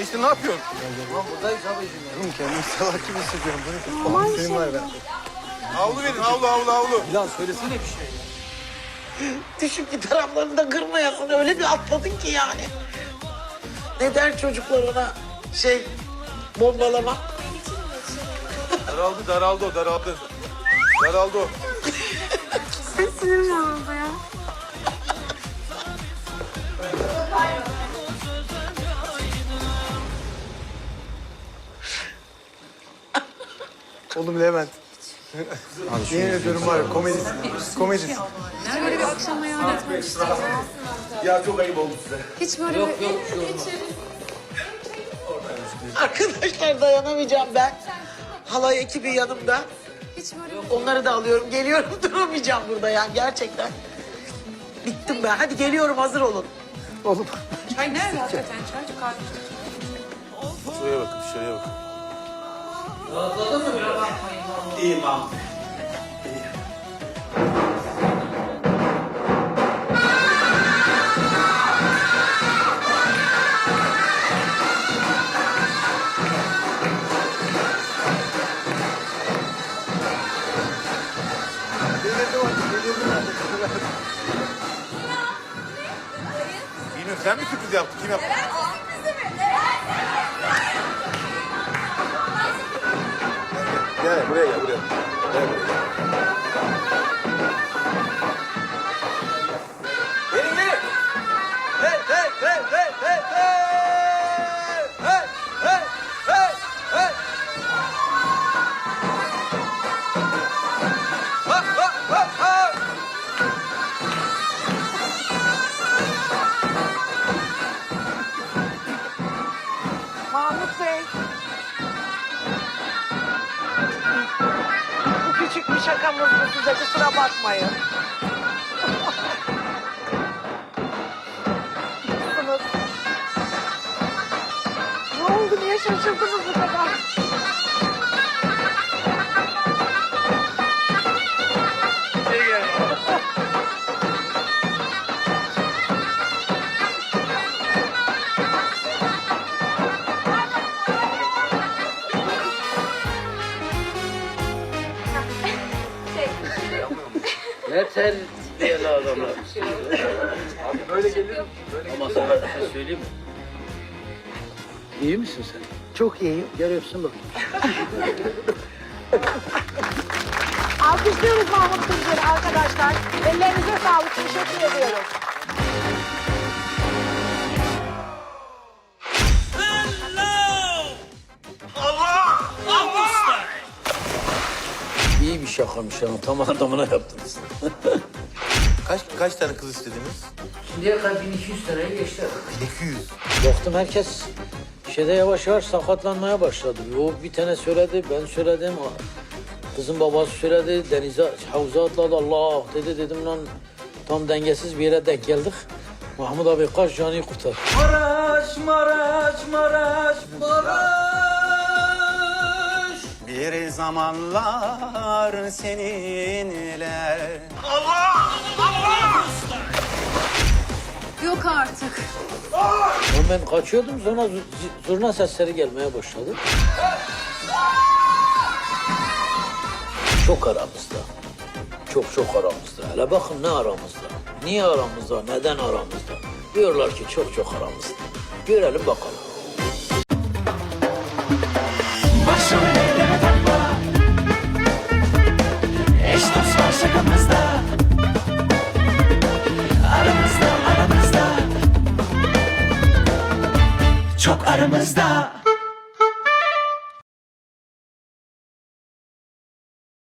Enişte ne yapıyorsun? Lan buradayız abicim. Oğlum kendimi salak gibi hissediyorum. Bu ne? Falan senin var ben. Havlu verin havlu havlu havlu. Bilal söylesene bir şey. Düşük bir taraflarını da kırmayasın. Öyle bir atladın ki yani. Ne der çocuklar ona? Şey, bombalama. Daraldı daraldı o daraldı. Daraldı o. Sinirim oldu ya. Oğlum Levent. Yemin ediyorum var ya komedisin. Komedisin. Böyle bir akşam hayal etmemiştim. Ya çok ayıp oldu size. Hiç böyle Yok bir... yok. Arkadaşlar dayanamayacağım ben. Halay ekibi yanımda. Hiç böyle bir... Onları da alıyorum. Geliyorum duramayacağım burada yani gerçekten. Bittim ben. Hadi geliyorum hazır olun. Oğlum. Çay nerede hakikaten? Çay kahve. Şuraya bakın şuraya bakın. Rahatladın mı biraz? İyiyim abi. Bilmiyorum sen mi sürpriz yaptın? Kim yaptı? Gel bir şakamızdı size kusura bakmayın. Ne oldu niye şaşırdınız bu kadar? Ne terbiyeli adamlar. Abi böyle gelir Ama sana bir şey söyleyeyim mi? İyi misin sen? Çok iyiyim. Gel öpsün bak. Alkışlıyoruz Mahmut Tuncer'i arkadaşlar. Ellerinize sağlık. Teşekkür ediyoruz. Şakamış ama tam adamına yaptınız. Kaç kaç tane kız istediniz? Şimdiye kadar 1200 liraya geçti. 200. Baktım herkes şeyde yavaş yavaş sakatlanmaya başladı. O bir tane söyledi, ben söyledim. Kızın babası söyledi, denize, havuza atladı. Allah dedi, dedim lan tam dengesiz bir yere denk geldik. Mahmut abi kaç canı kurtar. Maraş, Maraş, Maraş, Maraş. Bir zamanlar seninle. Yok artık. Ama ben kaçıyordum sonra zurna sesleri gelmeye başladı. Çok aramızda. Çok çok aramızda. Hele bakın ne aramızda. Niye aramızda, neden aramızda? Diyorlar ki çok çok aramızda. Görelim bakalım. Başım Çok aramızda